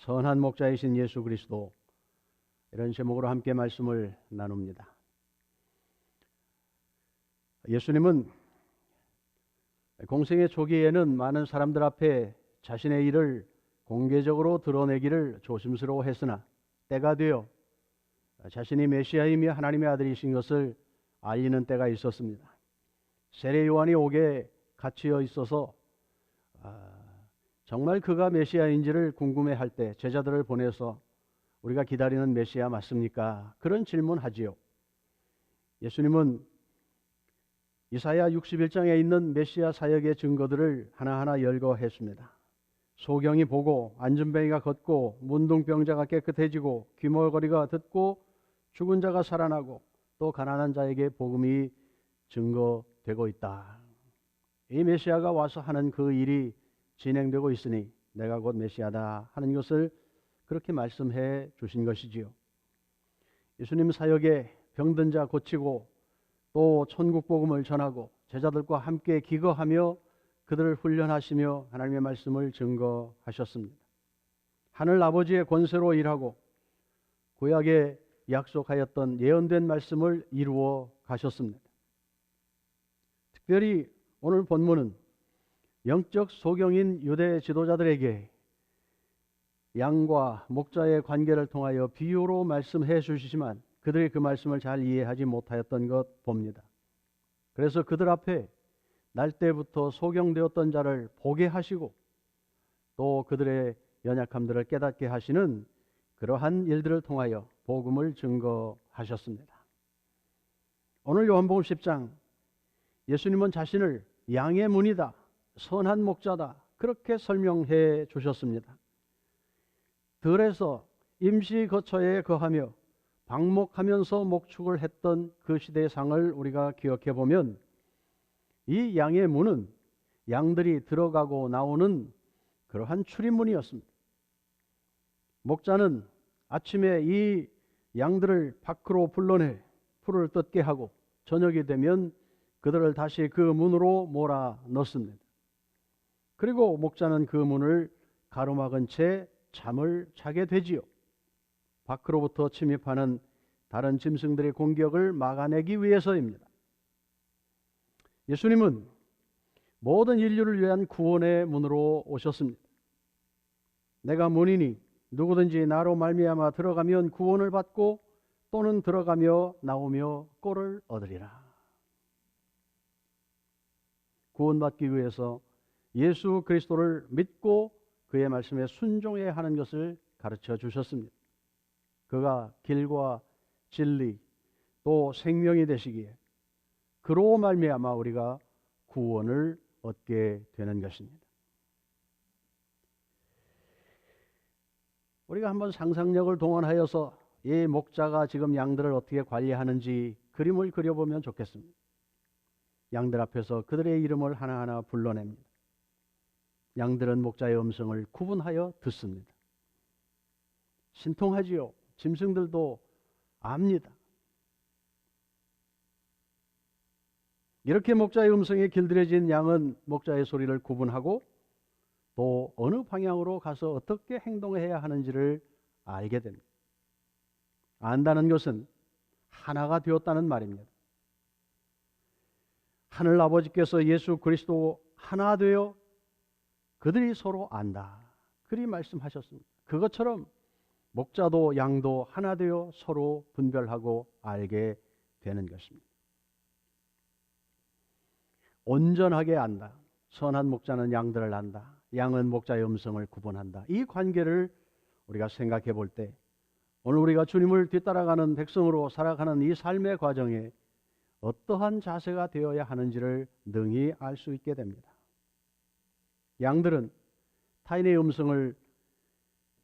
선한 목자이신 예수 그리스도 이런 제목으로 함께 말씀을 나눕니다. 예수님은 공생의 초기에는 많은 사람들 앞에 자신의 일을 공개적으로 드러내기를 조심스러워 했으나 때가 되어 자신이 메시아이며 하나님의 아들이신 것을 알리는 때가 있었습니다. 세례 요한이 옥에 갇혀 있어서 아, 정말 그가 메시아인지를 궁금해할 때 제자들을 보내서 우리가 기다리는 메시아 맞습니까? 그런 질문하지요. 예수님은 이사야 61장에 있는 메시아 사역의 증거들을 하나하나 열거했습니다. 소경이 보고 안전뱅이가 걷고 문둥병자가 깨끗해지고 귀머거리가 듣고 죽은 자가 살아나고 또 가난한 자에게 복음이 증거되고 있다. 이 메시아가 와서 하는 그 일이 진행되고 있으니 내가 곧 메시아다 하는 것을 그렇게 말씀해 주신 것이지요. 예수님 사역에 병든 자 고치고 또 천국 복음을 전하고 제자들과 함께 기거하며 그들을 훈련하시며 하나님의 말씀을 증거하셨습니다. 하늘 아버지의 권세로 일하고 구약에 약속하였던 예언된 말씀을 이루어 가셨습니다. 특별히 오늘 본문은 영적 소경인 유대 지도자들에게 양과 목자의 관계를 통하여 비유로 말씀해 주시지만 그들이 그 말씀을 잘 이해하지 못하였던 것 봅니다. 그래서 그들 앞에 날 때부터 소경되었던 자를 보게 하시고 또 그들의 연약함들을 깨닫게 하시는 그러한 일들을 통하여 복음을 증거하셨습니다. 오늘 요한복음 10장 예수님은 자신을 양의 문이다, 선한 목자다 그렇게 설명해 주셨습니다. 들에서 임시 거처에 거하며 방목하면서 목축을 했던 그 시대의 상을 우리가 기억해 보면 이 양의 문은 양들이 들어가고 나오는 그러한 출입문이었습니다. 목자는 아침에 이 양들을 밖으로 불러내 풀을 뜯게 하고 저녁이 되면 그들을 다시 그 문으로 몰아 넣습니다. 그리고 목자는 그 문을 가로막은 채 잠을 자게 되지요. 밖으로부터 침입하는 다른 짐승들의 공격을 막아내기 위해서입니다. 예수님은 모든 인류를 위한 구원의 문으로 오셨습니다. 내가 문이니 누구든지 나로 말미암아 들어가면 구원을 받고 또는 들어가며 나오며 꼴을 얻으리라. 구원받기 위해서 예수 그리스도를 믿고 그의 말씀에 순종해야 하는 것을 가르쳐 주셨습니다. 그가 길과 진리 또 생명이 되시기에 그로 말미암아 우리가 구원을 얻게 되는 것입니다. 우리가 한번 상상력을 동원하여서 이 목자가 지금 양들을 어떻게 관리하는지 그림을 그려보면 좋겠습니다. 양들 앞에서 그들의 이름을 하나하나 불러냅니다. 양들은 목자의 음성을 구분하여 듣습니다. 신통하지요. 짐승들도 압니다. 이렇게 목자의 음성에 길들여진 양은 목자의 소리를 구분하고 또 어느 방향으로 가서 어떻게 행동해야 하는지를 알게 됩니다. 안다는 것은 하나가 되었다는 말입니다. 하늘 아버지께서 예수 그리스도 하나 되어 그들이 서로 안다. 그리 말씀하셨습니다. 그것처럼 목자도 양도 하나 되어 서로 분별하고 알게 되는 것입니다. 온전하게 안다. 선한 목자는 양들을 안다. 양은 목자의 음성을 구분한다. 이 관계를 우리가 생각해 볼 때 오늘 우리가 주님을 뒤따라가는 백성으로 살아가는 이 삶의 과정에 어떠한 자세가 되어야 하는지를 능히 알 수 있게 됩니다. 양들은 타인의 음성을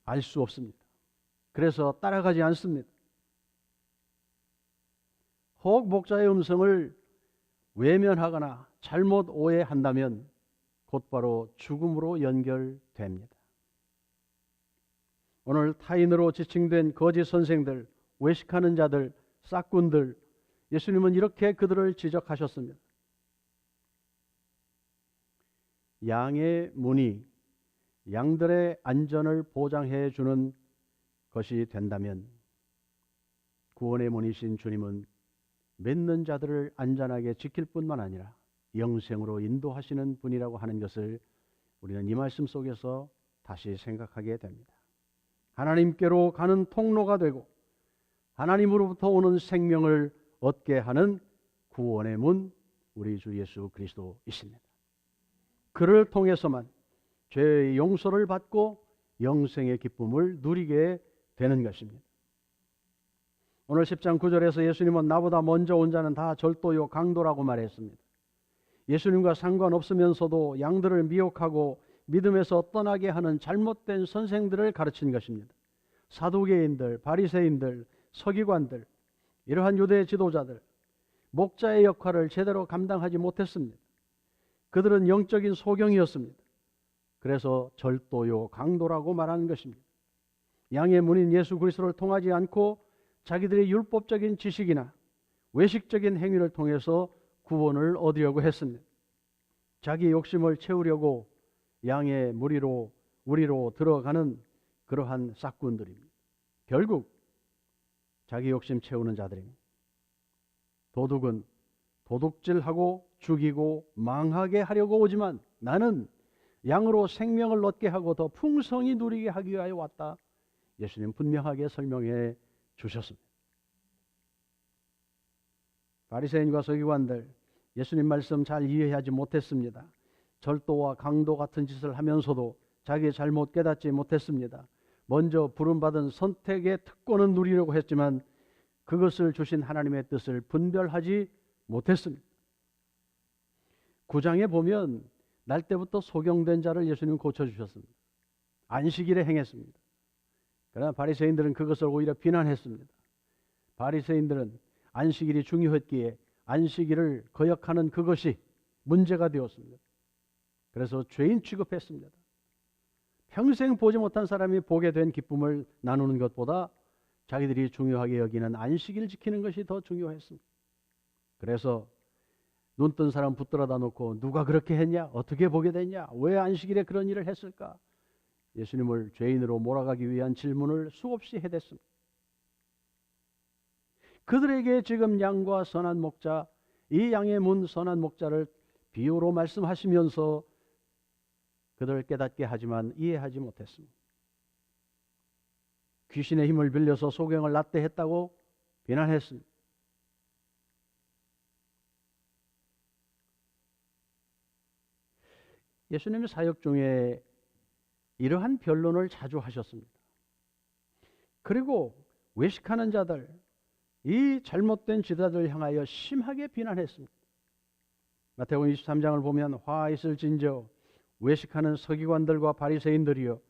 알 수 없습니다. 그래서 따라가지 않습니다. 혹 목자의 음성을 외면하거나 잘못 오해한다면 곧바로 죽음으로 연결됩니다. 오늘 타인으로 지칭된 거짓 선생들, 외식하는 자들, 싹군들, 예수님은 이렇게 그들을 지적하셨습니다. 양의 문이 양들의 안전을 보장해 주는 것이 된다면 구원의 문이신 주님은 믿는 자들을 안전하게 지킬 뿐만 아니라 영생으로 인도하시는 분이라고 하는 것을 우리는 이 말씀 속에서 다시 생각하게 됩니다. 하나님께로 가는 통로가 되고 하나님으로부터 오는 생명을 얻게 하는 구원의 문 우리 주 예수 그리스도이십니다. 그를 통해서만 죄의 용서를 받고 영생의 기쁨을 누리게 되는 것입니다. 오늘 10장 9절에서 예수님은 나보다 먼저 온 자는 다 절도요 강도라고 말했습니다. 예수님과 상관없으면서도 양들을 미혹하고 믿음에서 떠나게 하는 잘못된 선생들을 가르친 것입니다. 사두개인들, 바리새인들, 서기관들, 이러한 유대 지도자들, 목자의 역할을 제대로 감당하지 못했습니다. 그들은 영적인 소경이었습니다. 그래서 절도요 강도라고 말하는 것입니다. 양의 문인 예수 그리스도를 통하지 않고 자기들의 율법적인 지식이나 외식적인 행위를 통해서 구원을 얻으려고 했습니다. 자기 욕심을 채우려고 양의 무리로 우리로 들어가는 그러한 싹군들입니다. 결국 자기 욕심 채우는 자들입니다. 도둑은 도둑질하고 죽이고 망하게 하려고 오지만 나는 양으로 생명을 얻게 하고 더 풍성히 누리게 하기 위하여 왔다. 예수님 분명하게 설명해 주셨습니다. 바리새인과 서기관들 예수님 말씀 잘 이해하지 못했습니다. 절도와 강도 같은 짓을 하면서도 자기의 잘못 깨닫지 못했습니다. 먼저 부름받은 선택의 특권은 누리려고 했지만 그것을 주신 하나님의 뜻을 분별하지 못했습니다. 구장에 보면 날 때부터 소경된 자를 예수님 고쳐주셨습니다. 안식일에 행했습니다. 그러나 바리새인들은 그것을 오히려 비난했습니다. 바리새인들은 안식일이 중요했기에 안식일을 거역하는 그것이 문제가 되었습니다. 그래서 죄인 취급했습니다. 평생 보지 못한 사람이 보게 된 기쁨을 나누는 것보다 자기들이 중요하게 여기는 안식일 지키는 것이 더 중요했습니다. 그래서 눈 뜬 사람 붙들어다 놓고 누가 그렇게 했냐? 어떻게 보게 됐냐? 왜 안식일에 그런 일을 했을까? 예수님을 죄인으로 몰아가기 위한 질문을 수없이 해댔습니다. 그들에게 지금 양과 선한 목자, 이 양의 문 선한 목자를 비유로 말씀하시면서 그들을 깨닫게 하지만 이해하지 못했습니다. 귀신의 힘을 빌려서 소경을 낫게 했다고 비난했습니다. 예수님의 사역 중에 이러한 변론을 자주 하셨습니다. 그리고 외식하는 자들, 이 잘못된 지도자들 향하여 심하게 비난했습니다. 마태복음 23장을 보면 화 있을진저 외식하는 서기관들과 바리새인들이여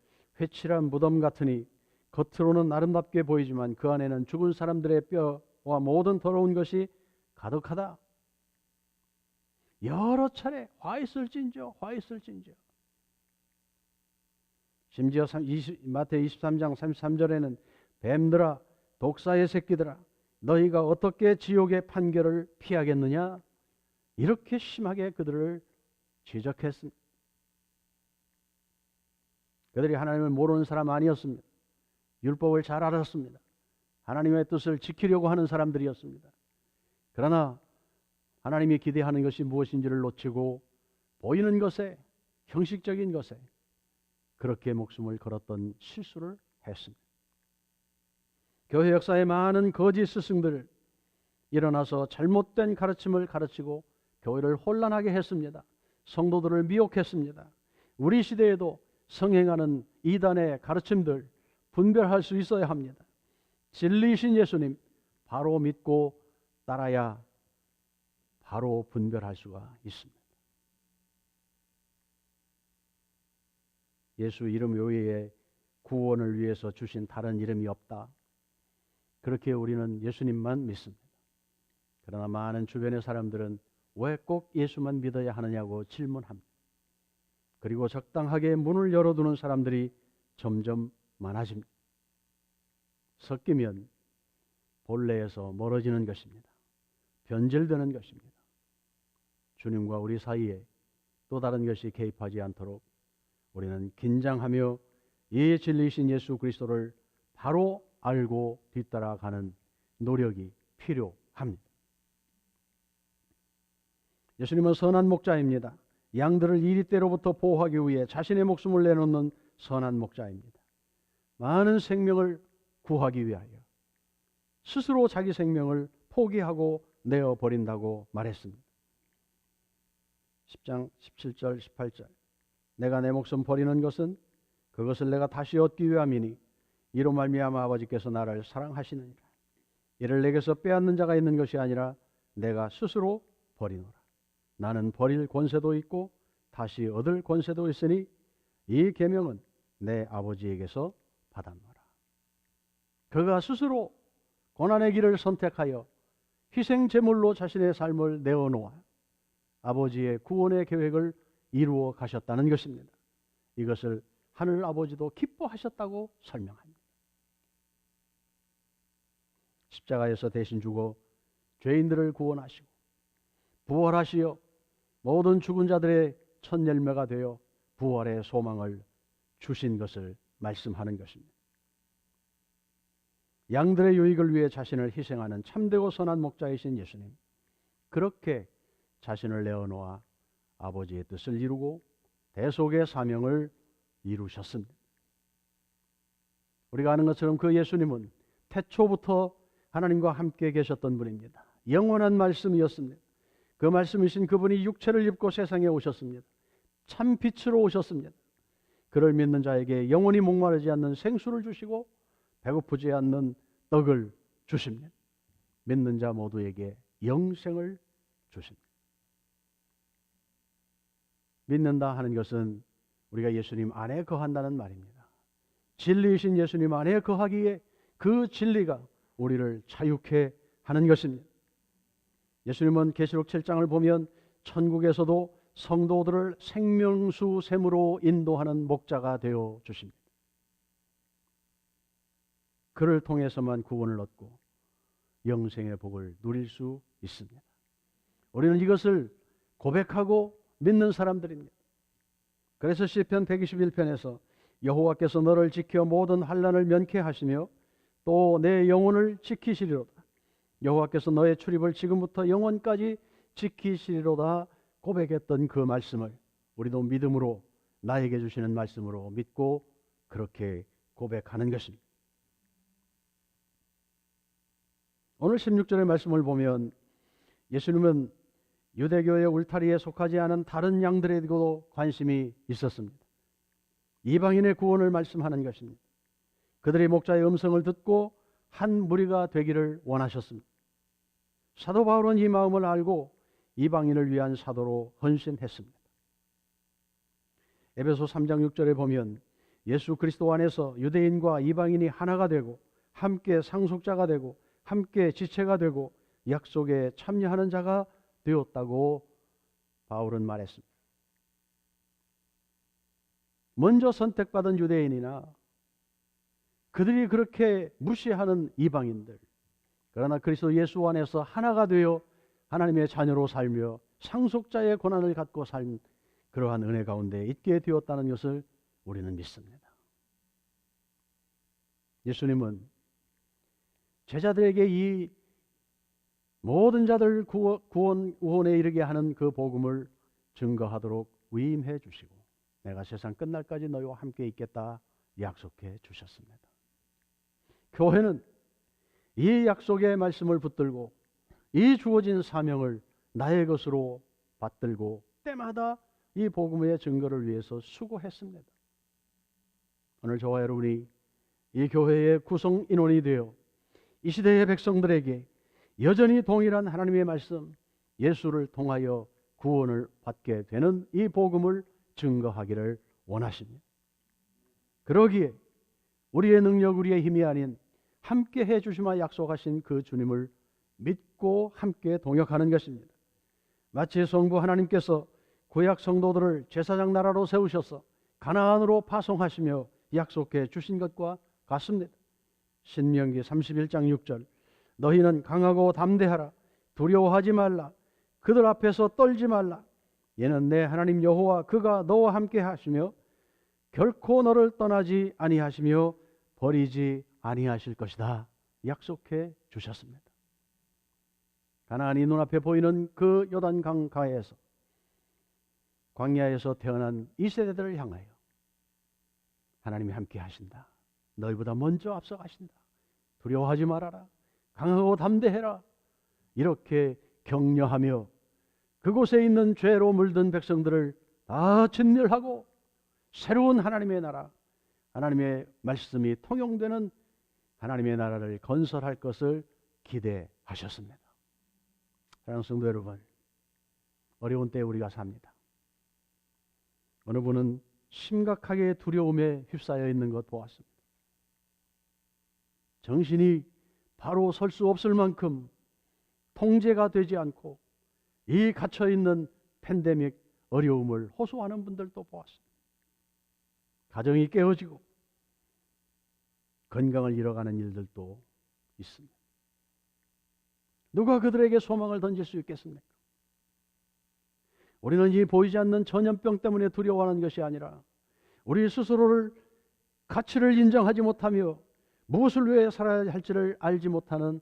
회칠한 무덤 같으니 겉으로는 아름답게 보이지만 그 안에는 죽은 사람들의 뼈와 모든 더러운 것이 가득하다. 여러 차례 화 있을진저 화 있을진저 심지어 20, 마태 23장 33절에는 뱀들아 독사의 새끼들아 너희가 어떻게 지옥의 판결을 피하겠느냐 이렇게 심하게 그들을 지적했습니다. 그들이 하나님을 모르는 사람 아니었습니다. 율법을 잘 알았습니다. 하나님의 뜻을 지키려고 하는 사람들이었습니다. 그러나 하나님이 기대하는 것이 무엇인지를 놓치고 보이는 것에 형식적인 것에 그렇게 목숨을 걸었던 실수를 했습니다. 교회 역사에 많은 거짓 스승들 일어나서 잘못된 가르침을 가르치고 교회를 혼란하게 했습니다. 성도들을 미혹했습니다. 우리 시대에도 성행하는 이단의 가르침들 분별할 수 있어야 합니다. 진리이신 예수님 바로 믿고 따라야 바로 분별할 수가 있습니다. 예수 이름 외에 구원을 위해서 주신 다른 이름이 없다. 그렇게 우리는 예수님만 믿습니다. 그러나 많은 주변의 사람들은 왜 꼭 예수만 믿어야 하느냐고 질문합니다. 그리고 적당하게 문을 열어두는 사람들이 점점 많아집니다. 섞이면 본래에서 멀어지는 것입니다. 변질되는 것입니다. 주님과 우리 사이에 또 다른 것이 개입하지 않도록 우리는 긴장하며 이 진리이신 예수 그리스도를 바로 알고 뒤따라가는 노력이 필요합니다. 예수님은 선한 목자입니다. 양들을 이리때로부터 보호하기 위해 자신의 목숨을 내놓는 선한 목자입니다. 많은 생명을 구하기 위하여 스스로 자기 생명을 포기하고 내어 버린다고 말했습니다. 10장 17절 18절 내가 내 목숨 버리는 것은 그것을 내가 다시 얻기 위함이니 이로 말미암아 아버지께서 나를 사랑하시느니라. 이를 내게서 빼앗는 자가 있는 것이 아니라 내가 스스로 버리노라. 나는 버릴 권세도 있고 다시 얻을 권세도 있으니 이 계명은 내 아버지에게서 받았노라. 그가 스스로 고난의 길을 선택하여 희생 제물로 자신의 삶을 내어놓아 아버지의 구원의 계획을 이루어 가셨다는 것입니다. 이것을 하늘 아버지도 기뻐하셨다고 설명합니다. 십자가에서 대신 죽어 죄인들을 구원하시고 부활하시어 모든 죽은 자들의 첫 열매가 되어 부활의 소망을 주신 것을 말씀하는 것입니다. 양들의 유익을 위해 자신을 희생하는 참되고 선한 목자이신 예수님. 그렇게 자신을 내어놓아 아버지의 뜻을 이루고 대속의 사명을 이루셨습니다. 우리가 아는 것처럼 그 예수님은 태초부터 하나님과 함께 계셨던 분입니다. 영원한 말씀이었습니다. 그 말씀이신 그분이 육체를 입고 세상에 오셨습니다. 참 빛으로 오셨습니다. 그를 믿는 자에게 영원히 목마르지 않는 생수를 주시고 배고프지 않는 떡을 주십니다. 믿는 자 모두에게 영생을 주십니다. 믿는다 하는 것은 우리가 예수님 안에 거한다는 말입니다. 진리이신 예수님 안에 거하기에 그 진리가 우리를 자유케 하는 것입니다. 예수님은 계시록 7장을 보면 천국에서도 성도들을 생명수 샘으로 인도하는 목자가 되어 주십니다. 그를 통해서만 구원을 얻고 영생의 복을 누릴 수 있습니다. 우리는 이것을 고백하고 믿는 사람들입니다. 그래서 시편 121편에서 여호와께서 너를 지켜 모든 환란을 면케하시며 또 내 영혼을 지키시리로다. 여호와께서 너의 출입을 지금부터 영원까지 지키시리로다 고백했던 그 말씀을 우리도 믿음으로 나에게 주시는 말씀으로 믿고 그렇게 고백하는 것입니다. 오늘 16절의 말씀을 보면 예수님은 유대교의 울타리에 속하지 않은 다른 양들에게도 관심이 있었습니다. 이방인의 구원을 말씀하는 것입니다. 그들이 목자의 음성을 듣고 한 무리가 되기를 원하셨습니다. 사도 바울은 이 마음을 알고 이방인을 위한 사도로 헌신했습니다. 에베소 3장 6절에 보면 예수 그리스도 안에서 유대인과 이방인이 하나가 되고 함께 상속자가 되고 함께 지체가 되고 약속에 참여하는 자가 되었다고 바울은 말했습니다. 먼저 선택받은 유대인이나 그들이 그렇게 무시하는 이방인들 그러나 그리스도 예수 안에서 하나가 되어 하나님의 자녀로 살며 상속자의 권한을 갖고 산 그러한 은혜 가운데 있게 되었다는 것을 우리는 믿습니다. 예수님은 제자들에게 이 모든 자들 구원, 구원에 이르게 하는 그 복음을 증거하도록 위임해 주시고 내가 세상 끝날까지 너희와 함께 있겠다 약속해 주셨습니다. 교회는 이 약속의 말씀을 붙들고 이 주어진 사명을 나의 것으로 받들고 때마다 이 복음의 증거를 위해서 수고했습니다. 오늘 저와 여러분이 이 교회의 구성 인원이 되어 이 시대의 백성들에게 여전히 동일한 하나님의 말씀, 예수를 통하여 구원을 받게 되는 이 복음을 증거하기를 원하십니다. 그러기에 우리의 능력, 우리의 힘이 아닌 함께 해 주시마 약속하신 그 주님을 믿고 함께 동역하는 것입니다. 마치 성부 하나님께서 구약 성도들을 제사장 나라로 세우셔서 가나안으로 파송하시며 약속해 주신 것과 같습니다. 신명기 31장 6절 너희는 강하고 담대하라 두려워하지 말라 그들 앞에서 떨지 말라 얘는 내 하나님 여호와 그가 너와 함께 하시며 결코 너를 떠나지 아니하시며 버리지 아니하실 것이다. 약속해 주셨습니다. 가나안이 눈앞에 보이는 그 요단 강 가에서 광야에서 태어난 이 세대들을 향하여 하나님이 함께 하신다. 너희보다 먼저 앞서 가신다. 두려워하지 말아라. 강하고 담대해라. 이렇게 격려하며 그곳에 있는 죄로 물든 백성들을 다 진멸하고 새로운 하나님의 나라, 하나님의 말씀이 통용되는 하나님의 나라를 건설할 것을 기대하셨습니다. 사랑하는 성도 여러분, 어려운 때에 우리가 삽니다. 어느 분은 심각하게 두려움에 휩싸여 있는 것 보았습니다. 정신이 바로 설 수 없을 만큼 통제가 되지 않고 이 갇혀 있는 팬데믹 어려움을 호소하는 분들도 보았습니다. 가정이 깨어지고 건강을 잃어가는 일들도 있습니다. 누가 그들에게 소망을 던질 수 있겠습니까? 우리는 이 보이지 않는 전염병 때문에 두려워하는 것이 아니라 우리 스스로를 가치를 인정하지 못하며 무엇을 위해 살아야 할지를 알지 못하는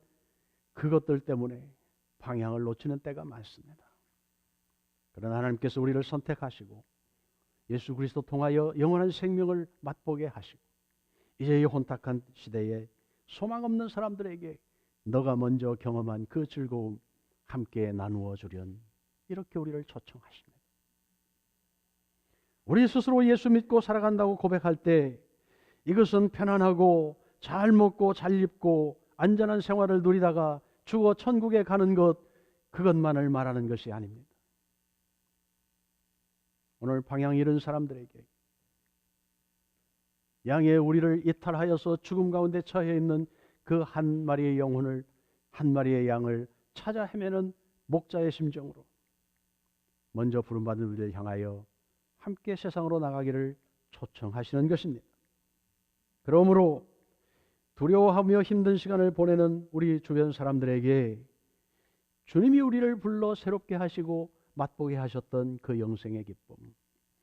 그것들 때문에 방향을 놓치는 때가 많습니다. 그러나 하나님께서 우리를 선택하시고 예수 그리스도 통하여 영원한 생명을 맛보게 하시고 이제 이 혼탁한 시대에 소망 없는 사람들에게 너가 먼저 경험한 그 즐거움 함께 나누어 주련 이렇게 우리를 초청하십니다. 우리 스스로 예수 믿고 살아간다고 고백할 때 이것은 편안하고 잘 먹고 잘 입고 안전한 생활을 누리다가 죽어 천국에 가는 것 그것만을 말하는 것이 아닙니다. 오늘 방향 잃은 사람들에게 양의 우리를 이탈하여서 죽음 가운데 처해 있는 그 한 마리의 영혼을 한 마리의 양을 찾아 헤매는 목자의 심정으로 먼저 부름받은 우리를 향하여 함께 세상으로 나가기를 초청하시는 것입니다. 그러므로 두려워하며 힘든 시간을 보내는 우리 주변 사람들에게 주님이 우리를 불러 새롭게 하시고 맛보게 하셨던 그 영생의 기쁨.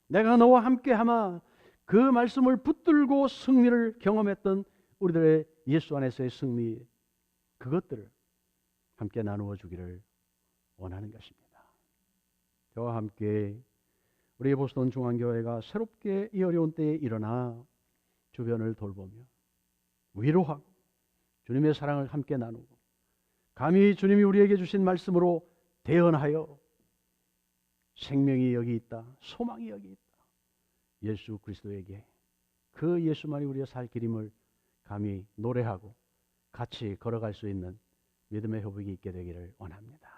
내가 너와 함께 하마 그 말씀을 붙들고 승리를 경험했던 우리들의 예수 안에서의 승리 그것들을 함께 나누어 주기를 원하는 것입니다. 저와 함께 우리 보스턴 중앙교회가 새롭게 이 어려운 때에 일어나 주변을 돌보며 위로하고 주님의 사랑을 함께 나누고 감히 주님이 우리에게 주신 말씀으로 대언하여 생명이 여기 있다. 소망이 여기 있다. 예수 그리스도에게 그 예수만이 우리의 살 길임을 감히 노래하고 같이 걸어갈 수 있는 믿음의 회복이 있게 되기를 원합니다.